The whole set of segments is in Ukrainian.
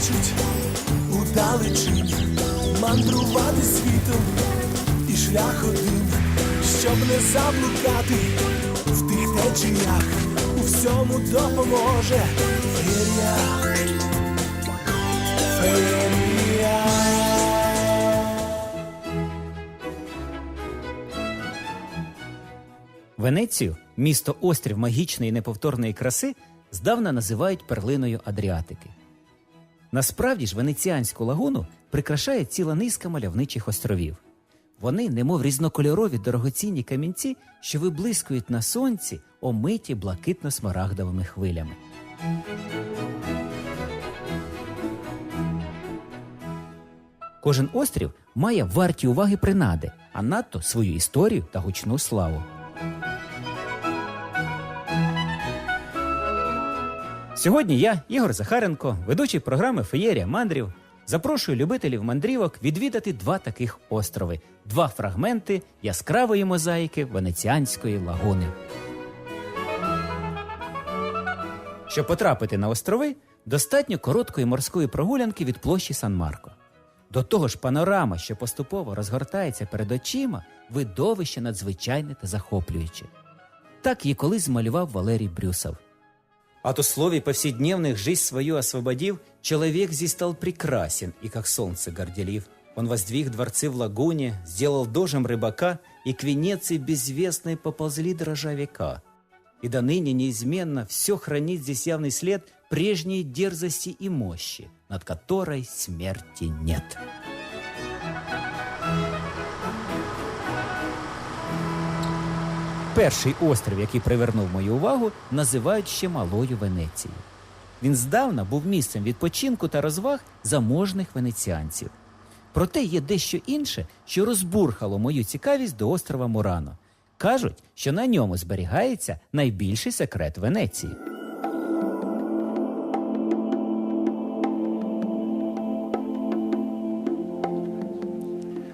кличуть у мандрувати світом і шлях один, щоб не заблукати в тих течіях, у всьому допоможе. Феєрія. Венецію, місто острів магічної і неповторної краси, здавна називають перлиною Адріатики. Насправді ж венеціанську лагуну прикрашає ціла низка мальовничих островів. Вони, немов різнокольорові дорогоцінні камінці, що виблискують на сонці, омиті блакитно-смарагдовими хвилями. Кожен острів має варті уваги принади, а надто свою історію та гучну славу. Сьогодні я, Ігор Захаренко, ведучий програми Феєрія мандрів, запрошую любителів мандрівок відвідати два таких острови, два фрагменти яскравої мозаїки Венеціанської лагуни. Щоб потрапити на острови, достатньо короткої морської прогулянки від площі Сан-Марко. До того ж, панорама, що поступово розгортається перед очима, видовище надзвичайне та захоплююче. Так її колись змалював Валерій Брюсов. От условий повседневных жизнь свою освободив, человек здесь стал прекрасен и как солнце горделив. Он воздвиг дворцы в лагуне, сделал дожем рыбака, и к Венеции безвестной поползли дрожа века. И до ныне неизменно все хранит здесь явный след прежней дерзости и мощи, над которой смерти нет. Перший острів, який привернув мою увагу, називають ще Малою Венецією. Він здавна був місцем відпочинку та розваг заможних венеціанців. Проте є дещо інше, що розбурхало мою цікавість до острова Мурано. Кажуть, що на ньому зберігається найбільший секрет Венеції.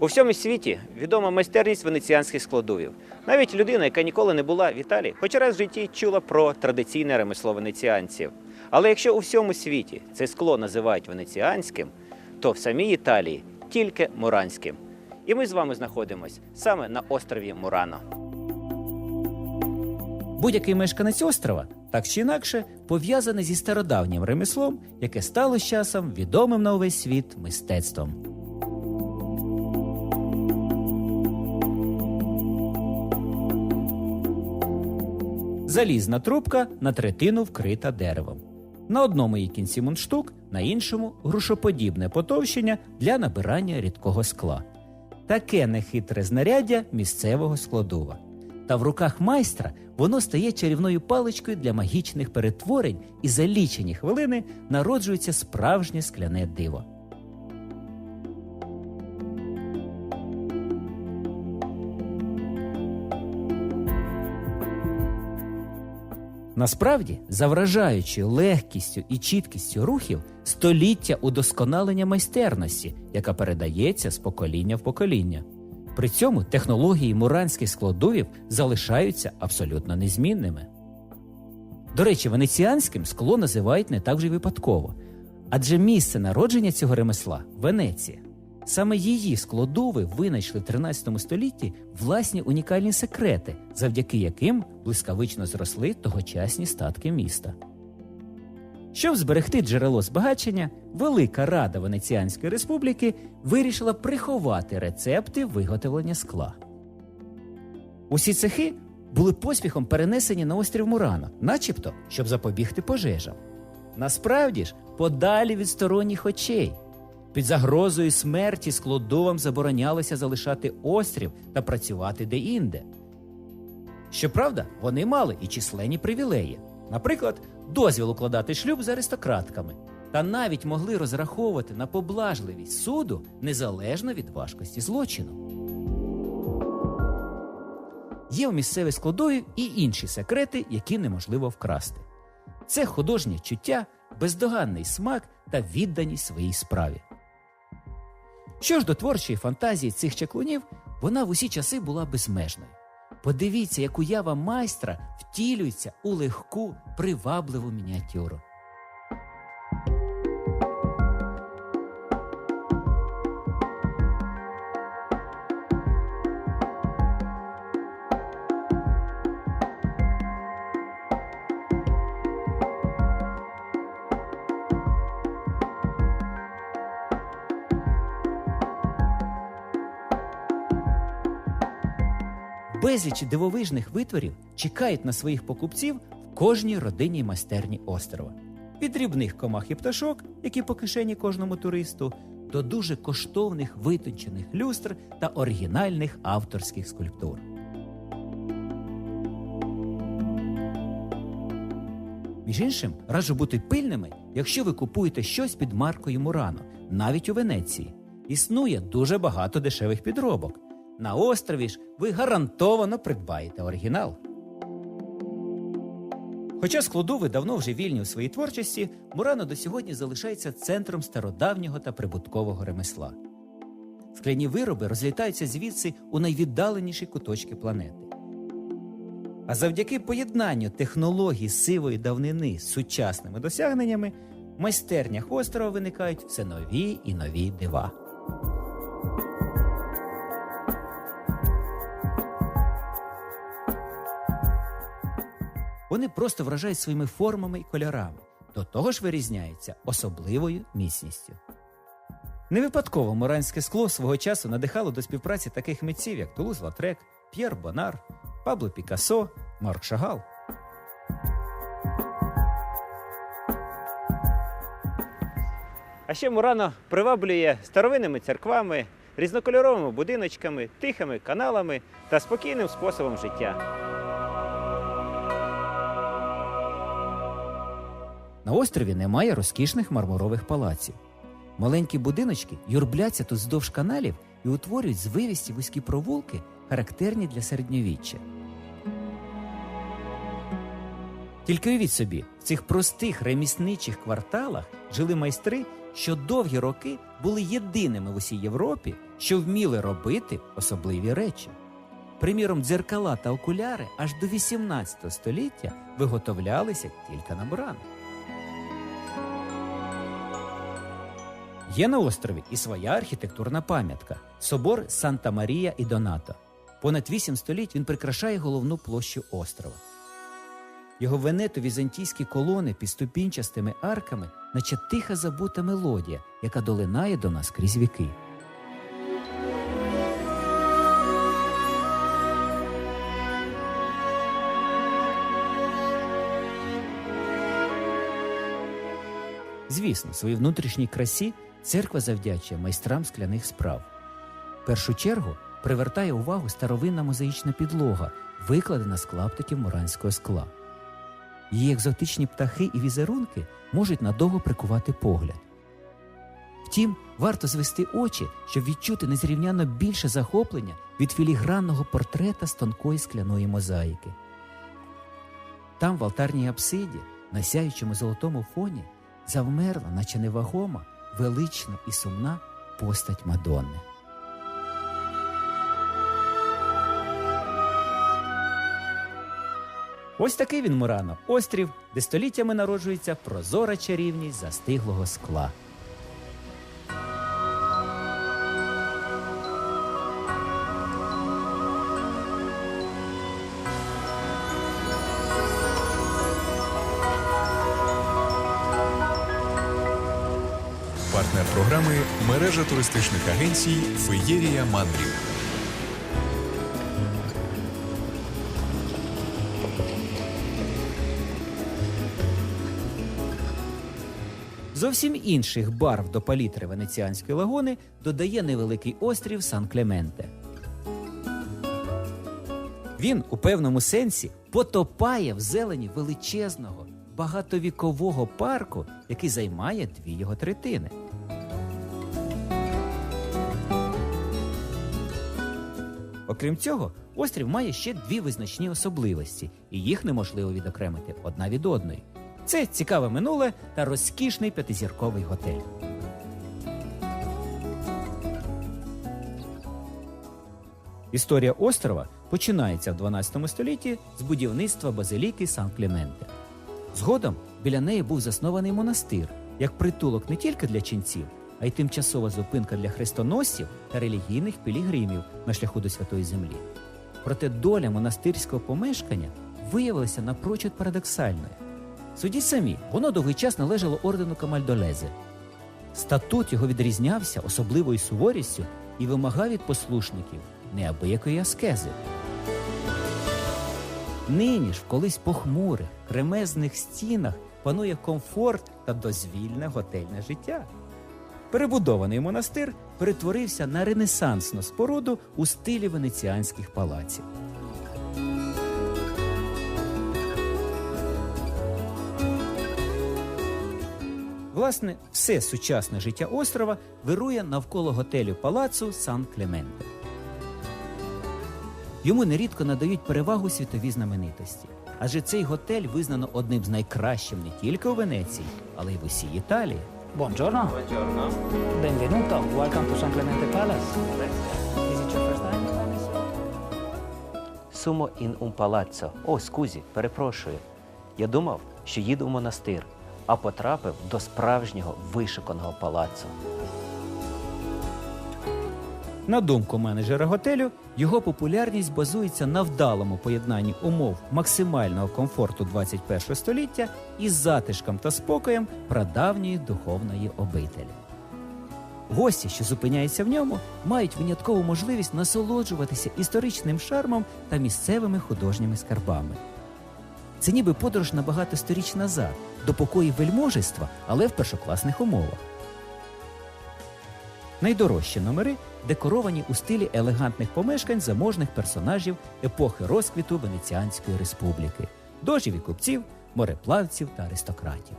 У всьому світі відома майстерність венеціанських складовів. Навіть людина, яка ніколи не була в Італії, хоч раз в житті чула про традиційне ремесло венеціанців. Але якщо у всьому світі це скло називають венеціанським, то в самій Італії тільки муранським. І ми з вами знаходимося саме на острові Мурано. Будь-який мешканець острова, так чи інакше, пов'язаний зі стародавнім ремеслом, яке стало з часом відомим на увесь світ мистецтвом. Залізна трубка на третину вкрита деревом. На одному її кінці мундштук, на іншому грушоподібне потовщення для набирання рідкого скла. Таке нехитре знаряддя місцевого складова. Та в руках майстра воно стає чарівною паличкою для магічних перетворень, і за лічені хвилини народжується справжнє скляне диво. Насправді, за легкістю і чіткістю рухів століття удосконалення майстерності, яка передається з покоління в покоління. При цьому технології муранських складовів залишаються абсолютно незмінними. До речі, венеціанським скло називають не так вже випадково, адже місце народження цього ремесла Венеція. Саме її складови винайшли в 13 столітті власні унікальні секрети, завдяки яким блискавично зросли тогочасні статки міста. Щоб зберегти джерело збагачення, Велика Рада Венеціанської республіки вирішила приховати рецепти виготовлення скла. Усі цехи були поспіхом перенесені на острів Мурано, начебто, щоб запобігти пожежам. Насправді ж, подалі від сторонніх очей. Під загрозою смерті складовам заборонялося залишати острів та працювати де-інде. Щоправда, вони мали і численні привілеї, наприклад, дозвіл укладати шлюб з аристократками, та навіть могли розраховувати на поблажливість суду незалежно від важкості злочину. Є у місцевих складовів і інші секрети, які неможливо вкрасти. Це художнє чуття, бездоганний смак та відданість своїй справі. Що ж до творчої фантазії цих чаклунів, вона в усі часи була безмежною. Подивіться, як уява майстра втілюється у легку, привабливу мініатюру. Безліч дивовижних витворів чекають на своїх покупців в кожній родинній майстерні острова. Від дрібних комах і пташок, які по кишені кожному туристу, до дуже коштовних витончених люстр та оригінальних авторських скульптур. Між іншим, раджу бути пильними, якщо ви купуєте щось під маркою Мурано, навіть у Венеції. Існує дуже багато дешевих підробок. На острові ж ви гарантовано придбаєте оригінал. Хоча складови давно вже вільні у своїй творчості, Мурано до сьогодні залишається центром стародавнього та прибуткового ремесла. Скляні вироби розлітаються звідси у найвіддаленіші куточки планети. А завдяки поєднанню технологій сивої давнини з сучасними досягненнями майстернях острова виникають все нові і нові дива. Вони просто вражають своїми формами і кольорами, до того ж вирізняються особливою міцністю. Не випадково муранське скло свого часу надихало до співпраці таких митців, як Тулуз Латрек, П'єр Бонар, Пабло Пікассо, Марк Шагал. А ще Мурано приваблює старовинними церквами, різнокольоровими будиночками, тихими каналами та спокійним способом життя. На острові немає розкішних мармурових палаців. Маленькі будиночки юрбляться тут вздовж каналів і утворюють звивісті вузькі провулки, характерні для середньовіччя. Тільки уявіть собі, в цих простих ремісничих кварталах жили майстри, що довгі роки були єдиними в усій Європі, що вміли робити особливі речі. Приміром, дзеркала та окуляри аж до 18 століття виготовлялися тільки на Мурано. Є на острові і своя архітектурна пам'ятка собор Санта Марія і Донато. Понад вісім століть він прикрашає головну площу острова. Його венето-візантійські колони під ступінчастими арками, наче тиха забута мелодія, яка долинає до нас крізь віки. Звісно, своїй внутрішній красі церква завдячує майстрам скляних справ. В першу чергу привертає увагу старовинна мозаїчна підлога, викладена з клаптиків муранського скла. Її екзотичні птахи і візерунки можуть надовго прикувати погляд. Втім, варто звести очі, щоб відчути незрівняно більше захоплення від філігранного портрета з тонкої скляної мозаїки. Там, в алтарній апсиді, на сяючому золотому фоні, завмерла, наче невагома, велична і сумна постать Мадонни. Ось такий він Мурано, острів, де століттями народжується прозора чарівність застиглого скла. Мережа туристичних агенцій Феєрія Мандрів. Зовсім інших барв до палітри венеціанської лагуни додає невеликий острів Сан-Клементе. Він у певному сенсі потопає в зелені величезного багатовікового парку, який займає дві його третини. Окрім цього, острів має ще дві визначні особливості, і їх неможливо відокремити одна від одної. Це цікаве минуле та розкішний п'ятизірковий готель. Історія острова починається в 12 столітті з будівництва базиліки Сан-Клементе. Згодом біля неї був заснований монастир як притулок не тільки для ченців, а й тимчасова зупинка для хрестоносців та релігійних пілігримів на шляху до Святої Землі. Проте доля монастирського помешкання виявилася напрочуд парадоксальною. Судіть самі, воно довгий час належало ордену Камальдолезе. Статут його відрізнявся особливою суворістю і вимагав від послушників неабиякої аскези. Нині ж в колись похмурих, кремезних стінах панує комфорт та дозвільне готельне життя. Перебудований монастир перетворився на ренесансну споруду у стилі венеціанських палаців. Власне, все сучасне життя острова вирує навколо готелю палацу Сан Клементе. Йому нерідко надають перевагу світові знаменитості, адже цей готель визнано одним з найкращих не тільки у Венеції, але й в усій Італії. Buongiorno. Benvenuto. Welcome to San Clemente Palace. Is it your first time? Сумо ін ум палаццо. О, скузі, перепрошую. Я думав, що їду в монастир, а потрапив до справжнього вишиканого палацу. На думку менеджера готелю, його популярність базується на вдалому поєднанні умов максимального комфорту 21 століття із затишком та спокоєм прадавньої духовної обителі. Гості, що зупиняються в ньому, мають виняткову можливість насолоджуватися історичним шармом та місцевими художніми скарбами. Це ніби подорож на багато сторіч назад, до покоїв вельможества, але в першокласних умовах. Найдорожчі номери декоровані у стилі елегантних помешкань заможних персонажів епохи розквіту Венеціанської республіки, дожів і купців, мореплавців та аристократів.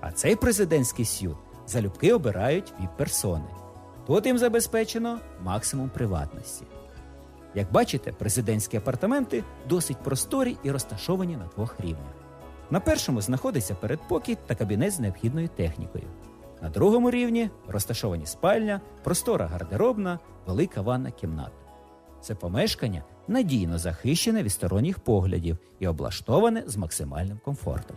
А цей президентський сют залюбки обирають віп-персони. Тут їм забезпечено максимум приватності. Як бачите, президентські апартаменти досить просторі і розташовані на двох рівнях. На першому знаходиться передпокій та кабінет з необхідною технікою. На другому рівні розташовані спальня, простора гардеробна, велика ванна кімната. Це помешкання надійно захищене від сторонніх поглядів і облаштоване з максимальним комфортом.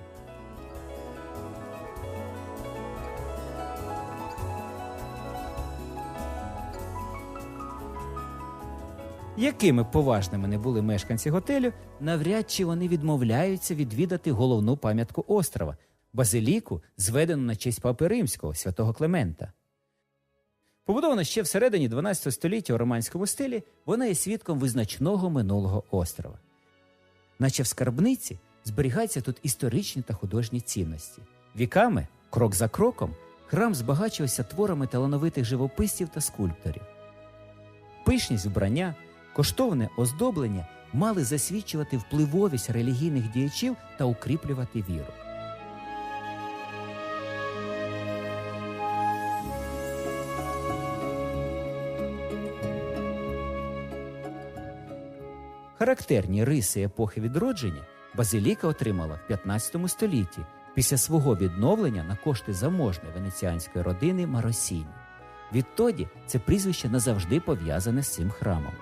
Якими поважними не були мешканці готелю, навряд чи вони відмовляються відвідати головну пам'ятку острова базиліку, зведену на честь папи римського святого Клемента. Побудована ще всередині 12 століття у романському стилі, вона є свідком визначного минулого острова. Наче в скарбниці зберігаються тут історичні та художні цінності. Віками, крок за кроком, храм збагачувався творами талановитих живописців та скульпторів. Пишність вбрання, коштовне оздоблення мали засвідчувати впливовість релігійних діячів та укріплювати віру. Характерні риси епохи відродження базиліка отримала в 15 столітті після свого відновлення на кошти заможної венеціанської родини Маросіні. Відтоді це прізвище назавжди пов'язане з цим храмом.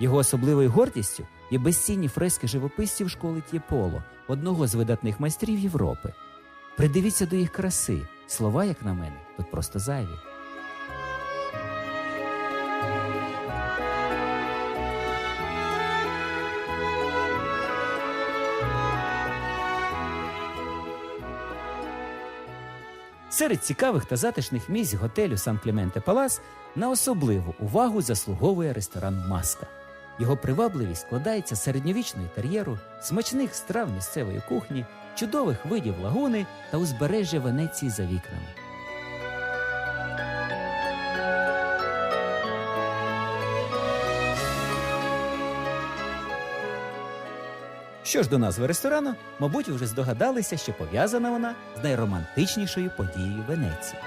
Його особливою гордістю є безцінні фрески живописців школи Тєполо, одного з видатних майстрів Європи. Придивіться до їх краси. Слова, як на мене, тут просто зайві. Серед цікавих та затишних місць готелю Сан Клементе Палас на особливу увагу заслуговує ресторан Маска. Його привабливість складається з середньовічного інтер'єру, смачних страв місцевої кухні, чудових видів лагуни та узбережжя Венеції за вікнами. Що ж до назви ресторану, мабуть, вже здогадалися, що пов'язана вона з найромантичнішою подією Венеції.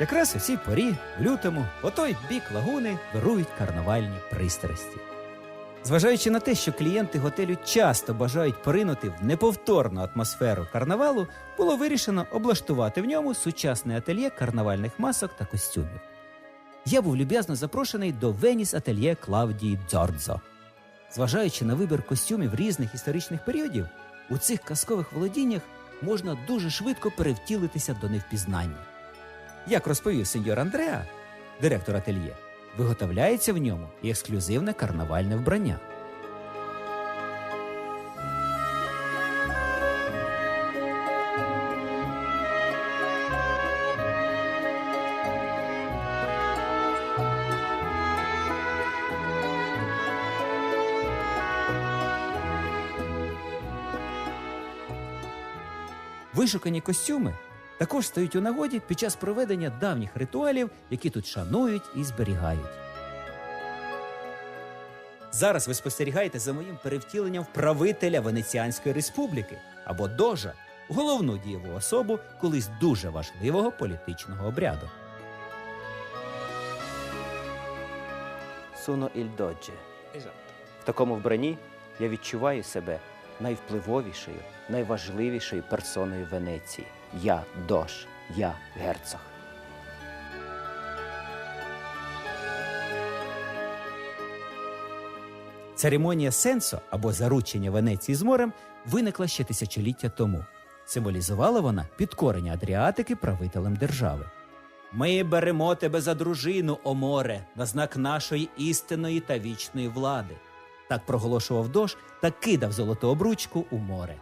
Якраз у цій порі, в лютому, по той бік лагуни вирують карнавальні пристрасті. Зважаючи на те, що клієнти готелю часто бажають поринути в неповторну атмосферу карнавалу, було вирішено облаштувати в ньому сучасне ательє карнавальних масок та костюмів. Я був люб'язно запрошений до Веніс ательє Клавдії Дзордзо. Зважаючи на вибір костюмів різних історичних періодів, у цих казкових володіннях можна дуже швидко перевтілитися до невпізнання. Як розповів сеньор Андреа, директор ательє, виготовляється в ньому ексклюзивне карнавальне вбрання. Вишукані костюми також стають у нагоді під час проведення давніх ритуалів, які тут шанують і зберігають. Зараз ви спостерігаєте за моїм перевтіленням правителя Венеціанської республіки або дожа, головну дієву особу колись дуже важливого політичного обряду. Суно іль додже. В такому вбранні я відчуваю себе найвпливовішою, найважливішою персоною Венеції. Я дож, я герцог. Церемонія сенсо або заручення Венеції з морем виникла ще тисячоліття тому. Символізувала вона підкорення Адріатики правителем держави. Ми беремо тебе за дружину, о море, на знак нашої істинної та вічної влади. Так проголошував дож та кидав золоту обручку у море.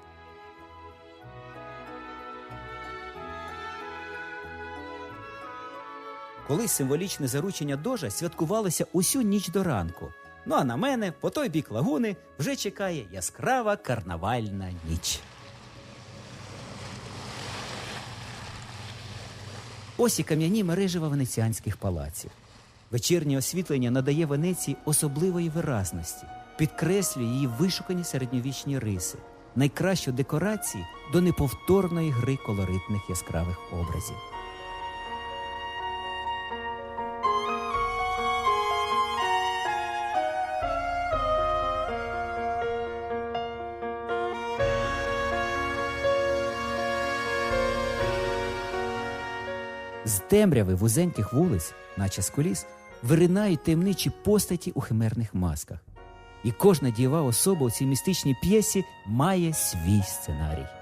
Колись символічне заручення дожа святкувалося усю ніч до ранку. Ну а на мене, по той бік лагуни, вже чекає яскрава карнавальна ніч. Ось і кам'яні мережева венеціанських палаців. Вечірнє освітлення надає Венеції особливої виразності, підкреслює її вишукані середньовічні риси, найкращу декорації до неповторної гри колоритних яскравих образів. З темряви вузеньких вулиць, наче з коліс, виринають таємничі постаті у химерних масках. І кожна дієва особа у цій містичній п'єсі має свій сценарій.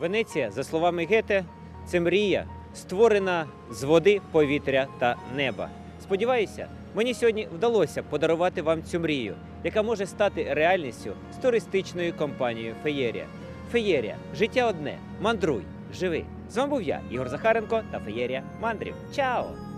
Венеція, за словами Гете, це мрія, створена з води, повітря та неба. Сподіваюся, мені сьогодні вдалося подарувати вам цю мрію, яка може стати реальністю з туристичною компанією Феєрія. Феєрія життя одне. Мандруй, живи. З вами був я, Ігор Захаренко та Феєрія Мандрів. Чао!